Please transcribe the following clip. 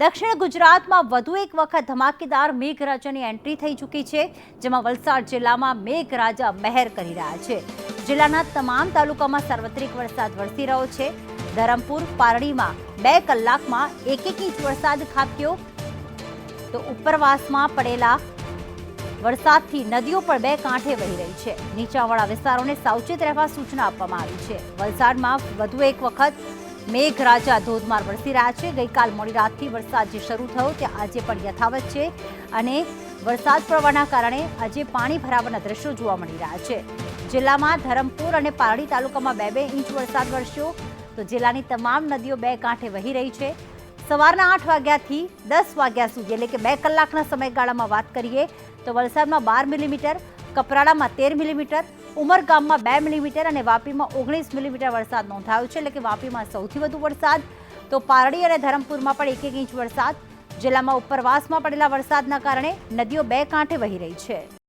દક્ષિણ ગુજરાતમાં વધુ એક વખત ધમાકેદાર મેઘરાજાની એન્ટ્રી થઈ ચૂકી છે, જેમાં વલસાડ જિલ્લામાં મેઘરાજા મહેર કરી રહ્યા છે. જિલ્લાના તમામ તાલુકામાં સાર્વત્રિક વરસાદ વરસી રહ્યો છે. ધરમપુર, પારડીમાં બે કલાકમાં એક એક ઇંચ વરસાદ ખાબક્યો. તો ઉપરવાસમાં પડેલા વરસાદથી નદીઓ પણ બે કાંઠે વહી રહી છે. નીચાણવાળા વિસ્તારોને સાવચેત રહેવા સૂચના આપવામાં આવી છે. વલસાડમાં વધુ એક વખત મેઘરાજા ધોધમાર વરસી રહ્યા છે. ગઈકાલ મોડી રાતથી વરસાદ જે શરૂ થયો તે આજે પણ યથાવત છે અને વરસાદ પડવાના કારણે આજે પાણી ભરાવાના દ્રશ્યો જોવા મળી રહ્યા છે. જિલ્લામાં ધરમપુર અને પારડી તાલુકામાં બે બે ઇંચ વરસાદ વરસ્યો. તો જિલ્લાની તમામ નદીઓ બે કાંઠે વહી રહી છે. સવારના આઠ વાગ્યાથી દસ વાગ્યા સુધી એટલે કે બે કલાકના સમયગાળામાં વાત કરીએ તો વલસાડમાં બાર મિલીમીટર કપરાડામાં તેર મિલીમીટર ઉમરગામમાં બે મિલીમીટર અને વાપીમાં ઓગણીસ મિલીમીટર વરસાદ નોંધાયો છે. એટલે કે વાપીમાં સૌથી વધુ વરસાદ, તો પારડી અને ધરમપુરમાં પણ એક એક ઇંચ વરસાદ, જિલ્લામાં ઉપરવાસમાં પડેલા વરસાદના કારણે નદીઓ બે કાંઠે વહી રહી છે.